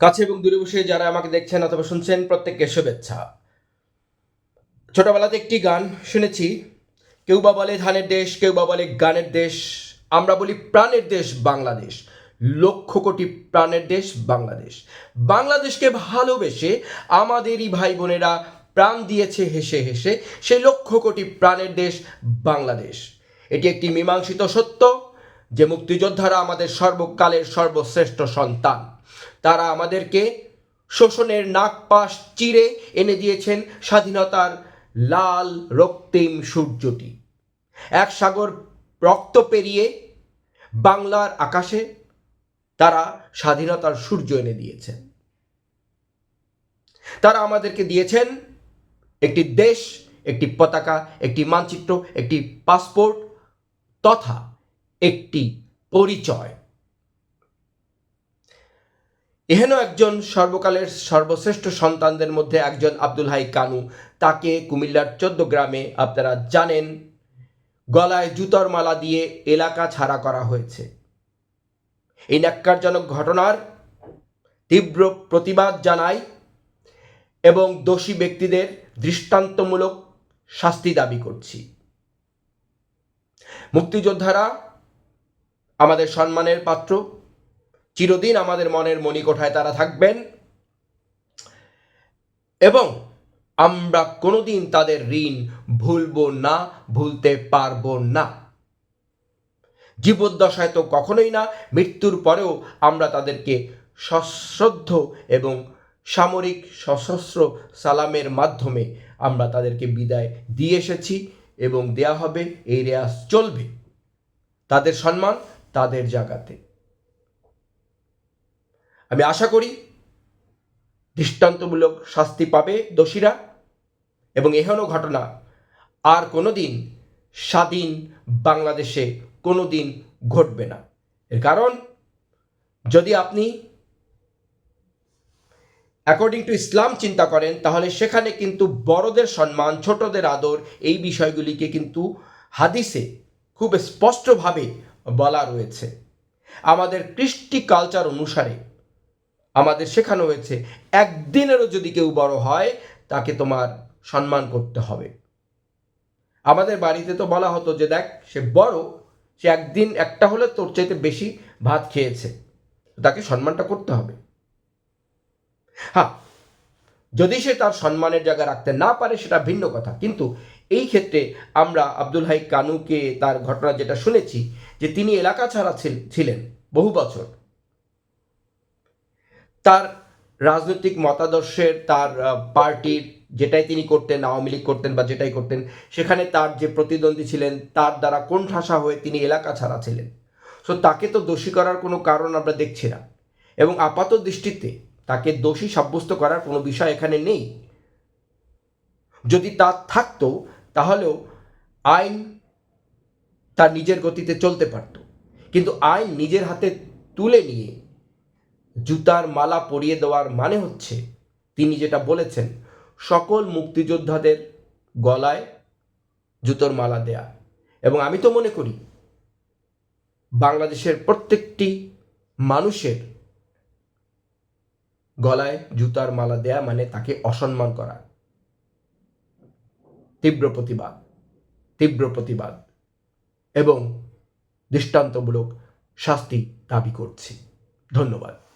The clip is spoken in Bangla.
কাছে এবং দূরে বসে যারা আমাকে দেখছেন অথবা শুনছেন, প্রত্যেককে শুভেচ্ছা। ছোটবেলাতে একটি গান শুনেছি, কেউ বা বলে ধানের দেশ, কেউ বা বলে গানের দেশ, আমরা বলি প্রাণের দেশ বাংলাদেশ, লক্ষ কোটি প্রাণের দেশ বাংলাদেশ। বাংলাদেশকে ভালোবেসে আমাদেরই ভাই বোনেরা প্রাণ দিয়েছে হেসে হেসে সেই লক্ষ কোটি প্রাণের দেশ বাংলাদেশ। এটি একটি মীমাংসিত সত্য যে মুক্তিযোদ্ধারা আমাদের সর্বকালের সর্বশ্রেষ্ঠ সন্তান। তারা আমাদেরকে শোষণের নাকপাশ চিরে এনে দিয়েছেন স্বাধীনতার লাল রক্তিম সূর্যটি। এক সাগর রক্ত পেরিয়ে বাংলার আকাশে তারা স্বাধীনতার সূর্য এনে দিয়েছেন। তারা আমাদেরকে দিয়েছেন একটি দেশ, একটি পতাকা, একটি মানচিত্র, একটি পাসপোর্ট, তথা একটি পরিচয়। এহেন একজন সর্বকালের সর্বশ্রেষ্ঠ সন্তানদের মধ্যে একজন আব্দুল হাই কানু। তাকে কুমিল্লার চোদ্দ গ্রামে আপনারা জানেন, গলায় জুতোর মালা দিয়ে এলাকা ছাড়া করা হয়েছে। এই ন্যাক্কারজনক ঘটনার তীব্র প্রতিবাদ জানায় এবং দোষী ব্যক্তিদের দৃষ্টান্তমূলক শাস্তি দাবি করছি। মুক্তিযোদ্ধারা আমাদের সম্মানের পাত্র। চিরদিন আমাদের মনের মণিকোঠায় তারা থাকবেন। এবং আমরা কোনোদিন তাদের ঋণ ভুলবো না, ভুলতে পারব না। জীবদ্দশায় তো কখনোই না, মৃত্যুর পরেও আমরা তাদেরকে সশ্রদ্ধ এবং সামরিক সশস্ত্র সালামের মাধ্যমে আমরা তাদেরকে বিদায় দিয়ে এসেছি এবং দেয়া হবে, এই রেয়াজ চলবে। তাদের সম্মান, তাদের জায়গাতে আমি আশা করি দৃষ্টান্তমূলক শাস্তি পাবে দোষীরা এবং এহেন ঘটনা। আর কোনো দিন স্বাধীন বাংলাদেশে কোনো দিন ঘটবে না। এর কারণ, যদি আপনি অ্যাকর্ডিং টু ইসলাম চিন্তা করেন, তাহলে সেখানে কিন্তু বড়দের সম্মান, ছোটদের আদর এই বিষয়গুলিকে কিন্তু হাদিসে খুব স্পষ্টভাবে বলা রয়েছে। আমাদের কৃষ্টি কালচার অনুসারে আমাদের শেখানো হয়েছে, একদিনেরও যদি কেউ বড় হয়, তাকে তোমার সম্মান করতে হবে। আমাদের বাড়িতে তো বলা হতো যে, দেখ, সে বড়, সে একদিন একটা হলে তোর চাইতে বেশি ভাত খেয়েছে। তাকে সম্মানটা করতে হবে। হ্যাঁ যদি সে তার সম্মানের জায়গা রাখতে না পারে, সেটা ভিন্ন কথা। কিন্তু এই ক্ষেত্রে আমরা আব্দুল হাই কানুকে তার ঘটনা যেটা শুনেছি, যে তিনি এলাকা ছাড়া ছিল- ছিলেন বহু বছর। তার রাজনৈতিক মতাদর্শের তার পার্টির যেটাই তিনি করতেন, আওয়ামী লীগ করতেন বা যেটাই করতেন, সেখানে তার যে প্রতিদ্বন্দ্বী ছিলেন, তার দ্বারা কোন ঠাসা হয়ে তিনি এলাকা ছাড়া ছিলেন? সো তাকে তো দোষী করার কোনো কারণ আমরা দেখছি না। এবং আপাত দৃষ্টিতে তাকে দোষী সাব্যস্ত করার কোনো বিষয় এখানে নেই। যদি তা থাকতো, তাহলেও আইন তার নিজের গতিতে চলতে পারত। কিন্তু আইন নিজের হাতে তুলে নিয়ে জুতার মালা পরিয়ে দেওয়ার মানে হচ্ছে, তিনি যেটা বলেছেন, সকল মুক্তিযোদ্ধাদের গলায় জুতোর মালা দেয়া। এবং আমি তো মনে করি, বাংলাদেশের প্রত্যেকটি মানুষের গলায় জুতার মালা দেয়া মানে তাকে অসম্মান করা। তীব্র প্রতিবাদ তীব্র প্রতিবাদ এবং দৃষ্টান্তমূলক শাস্তি দাবি করছি। ধন্যবাদ।